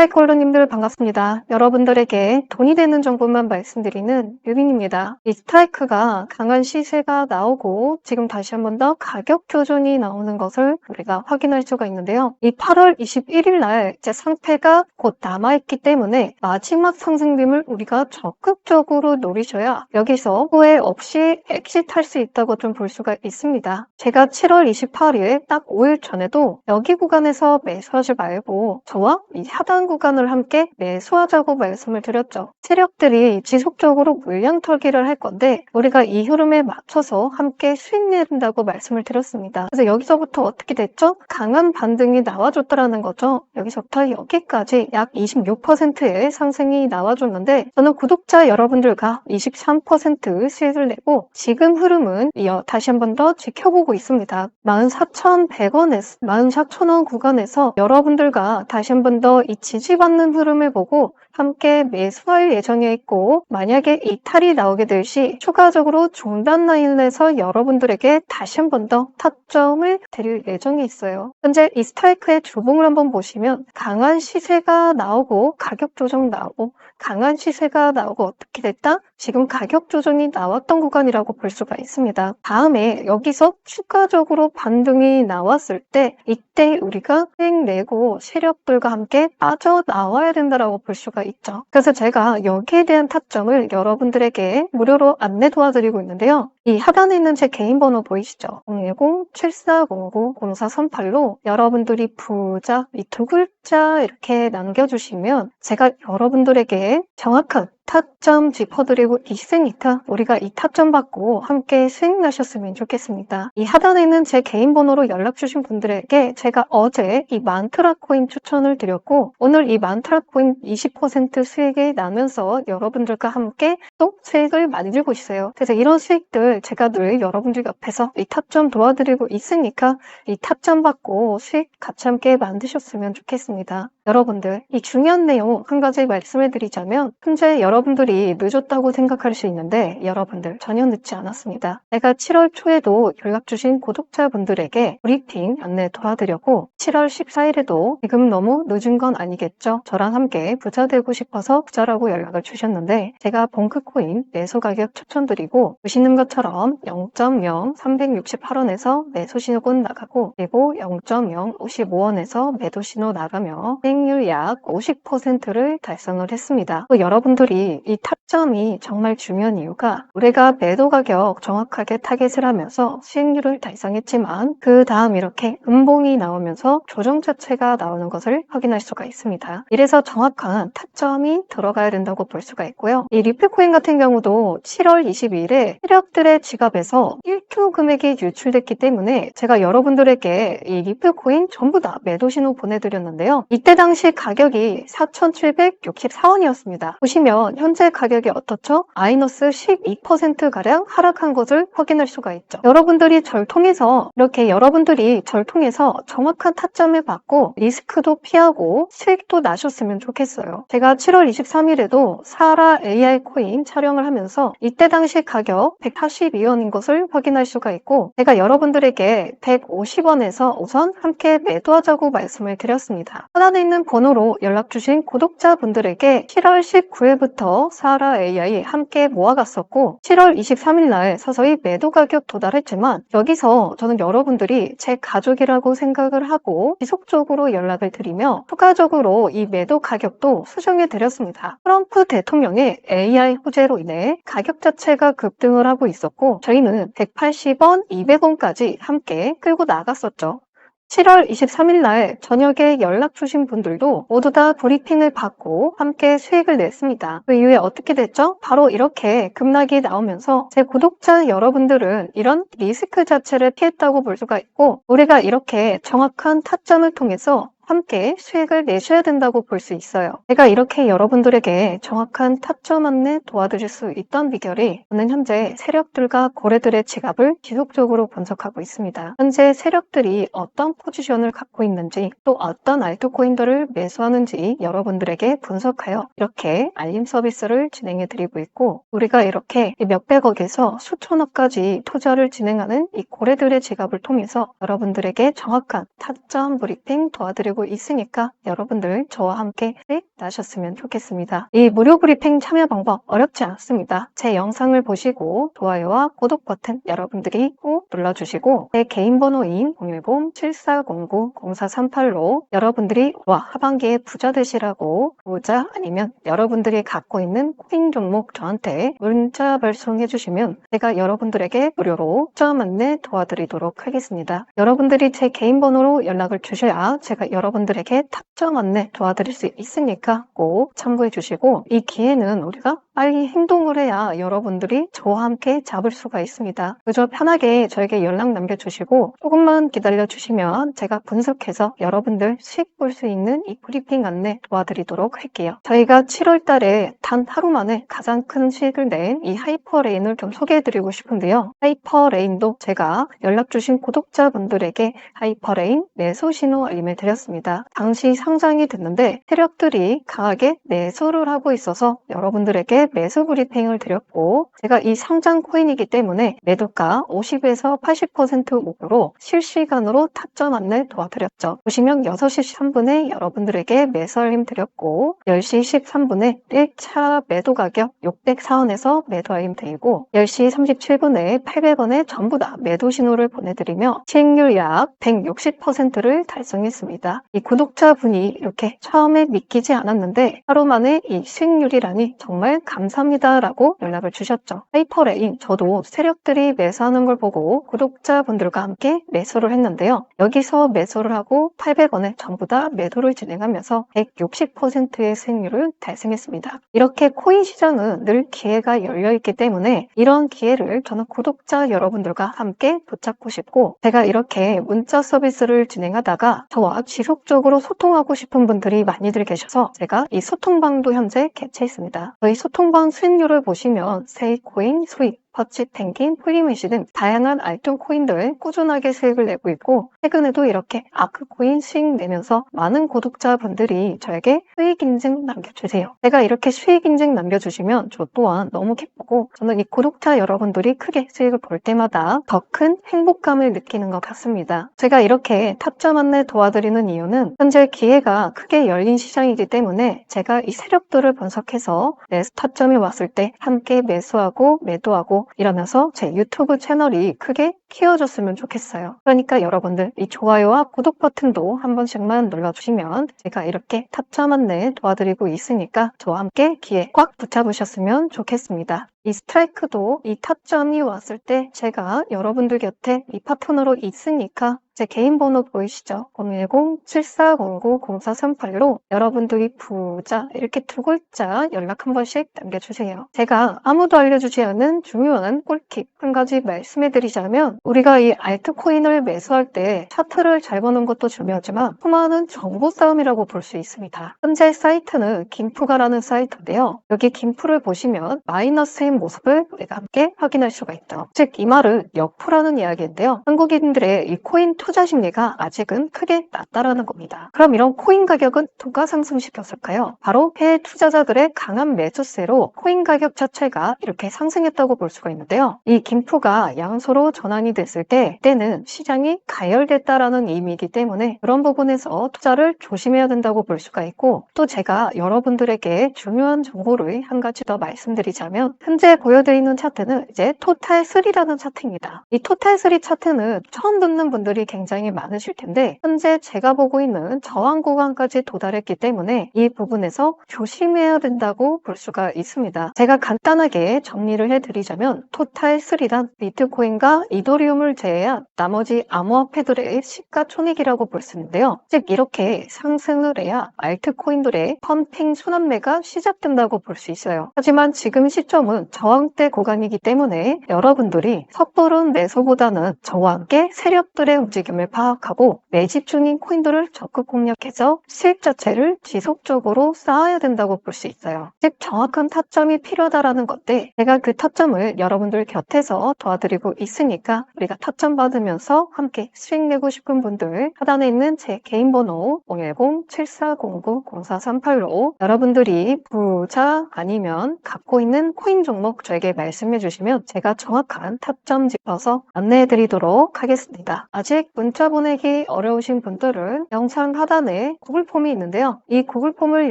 스트라이커러님들 반갑습니다. 여러분들에게 돈이 되는 정보만 말씀드리는 유빈입니다. 이 스트라이크가 강한 시세가 나오고 지금 다시 한번 더 가격 교전이 나오는 것을 우리가 확인할 수가 있는데요. 이 8월 21일 날 이제 상패가 곧 남아있기 때문에 마지막 상승빔을 우리가 적극적으로 노리셔야 여기서 후회 없이 엑시트할 수 있다고 좀 볼 수가 있습니다. 제가 7월 28일 딱 5일 전에도 여기 구간에서 매수하지 말고 저와 이 하단 구간을 함께 매수하자고 말씀을 드렸죠. 세력들이 지속적으로 물량 털기를 할 건데 우리가 이 흐름에 맞춰서 함께 수익 내린다고 말씀을 드렸습니다. 그래서 여기서부터 어떻게 됐죠? 강한 반등이 나와줬다라는 거죠. 여기서부터 여기까지 약 26%의 상승이 나와줬는데 저는 구독자 여러분들과 23% 수익을 내고 지금 흐름은 이어 다시 한 번 더 지켜보고 있습니다. 44,100원에서 44,000원 구간에서 여러분들과 다시 한 번 더 이 지 지받는 흐름을 보고 함께 매수할 예정에 있고 만약에 이탈이 나오게 될 시 추가적으로 중단 라인에서 여러분들에게 다시 한 번 더 타점을 드릴 예정에 있어요. 현재 이 스트라이크의 주봉을 한번 보시면 강한 시세가 나오고 가격 조정 나오고 강한 시세가 나오고 어떻게 됐다? 지금 가격 조정이 나왔던 구간이라고 볼 수가 있습니다. 다음에 여기서 추가적으로 반등이 나왔을 때 이때 우리가 수익 내고 세력들과 함께 빠져나와야 된다라고 볼 수가 있죠. 그래서 제가 여기에 대한 타점을 여러분들에게 무료로 안내 도와드리고 있는데요. 이 하단에 있는 제 개인 번호 보이시죠? 010-7409-0438로 여러분들이 부자, 이두글 자 이렇게 남겨주시면 제가 여러분들에게 정확한 타점 짚어드리고 있으니까 우리가 이 타점 받고 함께 수익 나셨으면 좋겠습니다. 이 하단에 있는 제 개인 번호로 연락 주신 분들에게 제가 어제 이 만트라 코인 추천을 드렸고 오늘 이 만트라 코인 20% 수익을 나면서 여러분들과 함께 또 수익을 만들고 있어요. 그래서 이런 수익들 제가 늘 여러분들 옆에서 이 타점 도와드리고 있으니까 이 타점 받고 수익 같이 함께 만드셨으면 좋겠습니다. 하겠습니다. 여러분들 이 중요한 내용 한 가지 말씀을 드리자면 현재 여러분들이 늦었다고 생각할 수 있는데 여러분들 전혀 늦지 않았습니다. 내가 7월 초에도 연락 주신 구독자분들에게 브리핑 안내 도와드렸고 7월 14일에도 지금 너무 늦은 건 아니겠죠? 저랑 함께 부자 되고 싶어서 부자라고 연락을 주셨는데 제가 봉크코인 매수 가격 추천드리고 보시는 것처럼 0.0 368원에서 매수 신호군 나가고 그리고 0.0 55원에서 매도 신호 나가며 수익률 약 50%를 달성을 했습니다. 또 여러분들이 이 타점이 정말 중요한 이유가 우리가 매도 가격 정확하게 타겟을 하면서 수익률을 달성했지만 그 다음 이렇게 음봉이 나오면서 조정 자체가 나오는 것을 확인할 수가 있습니다. 이래서 정확한 타점이 들어가야 된다고 볼 수가 있고요. 이 리플코인 같은 경우도 7월 22일에 세력들의 지갑에서 1조 금액이 유출됐기 때문에 제가 여러분들에게 이 리플코인 전부 다 매도 신호 보내드렸는데요. 이때 당시 가격이 4,764원이었습니다. 보시면 현재 가격이 어떻죠? 마이너스 12%가량 하락한 것을 확인할 수가 있죠. 여러분들이 절 통해서 이렇게 여러분들이 절 통해서 정확한 타점을 받고 리스크도 피하고 수익도 나셨으면 좋겠어요. 제가 7월 23일에도 사라 AI 코인 촬영을 하면서 이때 당시 가격 182원인 것을 확인할 수가 있고 제가 여러분들에게 150원에서 우선 함께 매도하자고 말씀을 드렸습니다. 하단 에 있는 번호로 연락 주신 구독자분들에게 7월 19일부터 사라 AI 함께 모아갔었고 7월 23일 날 서서히 매도 가격 도달했지만 여기서 저는 여러분들이 제 가족이라고 생각을 하고 지속적으로 연락을 드리며 추가적으로 이 매도 가격도 수정해 드렸습니다. 트럼프 대통령의 AI 호재로 인해 가격 자체가 급등을 하고 있었고 저희는 180원, 200원까지 함께 끌고 나갔었죠. 7월 23일 날 저녁에 연락 주신 분들도 모두 다 브리핑을 받고 함께 수익을 냈습니다. 그 이후에 어떻게 됐죠? 바로 이렇게 급락이 나오면서 제 구독자 여러분들은 이런 리스크 자체를 피했다고 볼 수가 있고 우리가 이렇게 정확한 타점을 통해서 함께 수익을 내셔야 된다고 볼 수 있어요. 제가 이렇게 여러분들에게 정확한 타점 안내 도와드릴 수 있던 비결이 저는 현재 세력들과 고래들의 지갑을 지속적으로 분석하고 있습니다. 현재 세력들이 어떤 포지션을 갖고 있는지 또 어떤 알트코인들을 매수하는지 여러분들에게 분석하여 이렇게 알림 서비스를 진행해 드리고 있고 우리가 이렇게 몇백억에서 수천억까지 투자를 진행하는 이 고래들의 지갑을 통해서 여러분들에게 정확한 타점 브리핑 도와드리고 도와드리고 있으니까 여러분들 저와 함께 나셨으면 좋겠습니다. 이 무료 브리핑 참여 방법 어렵지 않습니다. 제 영상을 보시고 좋아요와 구독 버튼 여러분들이 꼭 눌러주시고 제 개인 번호인 010-7409-0438로 여러분들이 와 하반기에 부자 되시라고 부자 아니면 여러분들이 갖고 있는 코인 종목 저한테 문자 발송해 주시면 제가 여러분들에게 무료로 점 안내 도와드리도록 하겠습니다. 여러분들이 제 개인 번호로 연락을 주셔야 제가 여러분 들에게 탑점 안내 도와드릴 수 있으니까 꼭 참고해 주시고 이 기회는 우리가 빨리 행동을 해야 여러분들이 저와 함께 잡을 수가 있습니다. 그저 편하게 저에게 연락 남겨주시고 조금만 기다려 주시면 제가 분석해서 여러분들 수익 볼 수 있는 이 브리핑 안내 도와드리도록 할게요. 저희가 7월 달에 단 하루 만에 가장 큰 수익을 낸 이 하이퍼레인을 좀 소개해 드리고 싶은데요. 하이퍼레인도 제가 연락 주신 구독자분들에게 하이퍼레인 매수 신호 알림을 드렸습니다. 당시 상장이 됐는데 세력들이 강하게 매수를 하고 있어서 여러분들에게 매수 브리핑을 드렸고 제가 이 상장 코인이기 때문에 매도가 50에서 80% 목표로 실시간으로 타점 안내 도와드렸죠. 보시면 6시 3분에 여러분들에게 매수 알림 드렸고 10시 13분에 1차 매도 가격 604원에서 매도 알림 드리고 10시 37분에 800원에 전부 다 매도 신호를 보내드리며 시행률 약 160%를 달성했습니다. 이 구독자분이 이렇게 처음에 믿기지 않았는데 하루 만에 이 수익률이라니 정말 감사합니다라고 연락을 주셨죠. 하이퍼레인 저도 세력들이 매수하는 걸 보고 구독자분들과 함께 매수를 했는데요. 여기서 매수를 하고 800원에 전부 다 매도를 진행하면서 160%의 수익률을 달성했습니다. 이렇게 코인 시장은 늘 기회가 열려 있기 때문에 이런 기회를 저는 구독자 여러분들과 함께 붙잡고 싶고 제가 이렇게 문자 서비스를 진행하다가 저와 지속적으로 소통하고 싶은 분들이 많이들 계셔서 제가 이 소통방도 현재 개최했습니다. 저희 소통 방 수익률을 보시면 세이코인, 수익, 퍼치, 펭귄, 프리메시 등 다양한 알통 코인들 꾸준하게 수익을 내고 있고 최근에도 이렇게 아크코인 수익 내면서 많은 구독자분들이 저에게 수익 인증 남겨주세요. 제가 이렇게 수익 인증 남겨주시면 저 또한 너무 기쁘고 저는 이 구독자 여러분들이 크게 수익을 볼 때마다 더 큰 행복감을 느끼는 것 같습니다. 제가 이렇게 탑점 안내 도와드리는 이유는 현재 기회가 크게 열린 시장이기 때문에 제가 이 세력들을 분석해서 내 타점이 왔을 때 함께 매수하고 매도하고 이러면서 제 유튜브 채널이 크게 키워줬으면 좋겠어요. 그러니까 여러분들 이 좋아요와 구독 버튼도 한 번씩만 눌러주시면 제가 이렇게 탑점 안내 도와드리고 있으니까 저와 함께 기회 꽉 붙잡으셨으면 좋겠습니다. 이 스트라이크도 이 타점이 왔을 때 제가 여러분들 곁에 이 파트너로 있으니까 제 개인 번호 보이시죠? 010-7409-0438로 여러분들이 부자 이렇게 두 글자 연락 한 번씩 남겨주세요. 제가 아무도 알려주지 않은 중요한 꿀팁 한 가지 말씀해 드리자면 우리가 이 알트코인을 매수할 때 차트를 잘 보는 것도 중요하지만 수많은 정보 싸움이라고 볼 수 있습니다. 현재 사이트는 김프가라는 사이트인데요. 여기 김프를 보시면 마이너스인 모습을 우리가 함께 확인할 수가 있죠. 즉 이 말은 역프라는 이야기인데요. 한국인들의 이 코인 투자 심리가 아직은 크게 낮다라는 겁니다. 그럼 이런 코인 가격은 누가 상승시켰을까요? 바로 해외 투자자들의 강한 매수세로 코인 가격 자체가 이렇게 상승했다고 볼 수가 있는데요. 이 김프가 양소로 전환이 됐을 때 때는 시장이 가열됐다라는 의미이기 때문에 그런 부분에서 투자를 조심해야 된다고 볼 수가 있고 또 제가 여러분들에게 중요한 정보를 한 가지 더 말씀드리자면 현재 보여드리는 차트는 이제 토탈 3라는 차트입니다. 이 토탈 3 차트는 처음 듣는 분들이 굉장히 많으실 텐데 현재 제가 보고 있는 저항 구간까지 도달했기 때문에 이 부분에서 조심해야 된다고 볼 수가 있습니다. 제가 간단하게 정리를 해드리자면 토탈 3란 비트코인과 이더리 움을 제외한 나머지 암호화폐들의 시가총액이라고 볼 수 있는데요. 즉 이렇게 상승을 해야 알트코인들의 펌핑 순환매가 시작된다고 볼 수 있어요. 하지만 지금 시점은 저항대 구간이기 때문에 여러분들이 섣부른 매수보다는 저와 함께 세력들의 움직임을 파악하고 매집 중인 코인들을 적극 공략해서 수익 자체를 지속적으로 쌓아야 된다고 볼 수 있어요. 즉 정확한 타점이 필요하다라는 건데 제가 그 타점을 여러분들 곁에서 도와드리고 있으니까 우리가 타점 받으면서 함께 수익 내고 싶은 분들 하단에 있는 제 개인 번호 010-7409-0438로 여러분들이 부자 아니면 갖고 있는 코인 종목 저에게 말씀해 주시면 제가 정확한 타점 짚어서 안내해 드리도록 하겠습니다. 아직 문자 보내기 어려우신 분들은 영상 하단에 구글 폼이 있는데요. 이 구글 폼을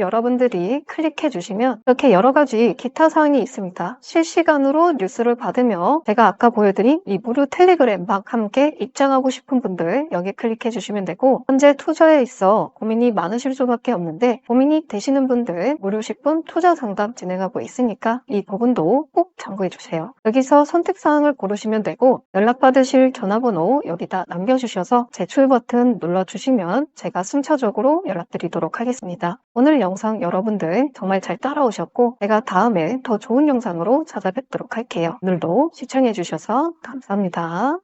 여러분들이 클릭해 주시면 이렇게 여러 가지 기타 사항이 있습니다. 실시간으로 뉴스를 받으며 제가 아까 보여드린 이 무료 텔레그램과 함께 입장하고 싶은 분들 여기 클릭해 주시면 되고 현재 투자에 있어 고민이 많으실 수밖에 없는데 고민이 되시는 분들 무료 10분 투자 상담 진행하고 있으니까 이 부분도 꼭 참고해 주세요. 여기서 선택 사항을 고르시면 되고 연락받으실 전화번호 여기다 남겨주셔서 제출 버튼 눌러주시면 제가 순차적으로 연락드리도록 하겠습니다. 오늘 영상 여러분들 정말 잘 따라오셨고 제가 다음에 더 좋은 영상으로 찾아뵙도록 할게요. 오늘도 시청해 주셔서 감사합니다. 자,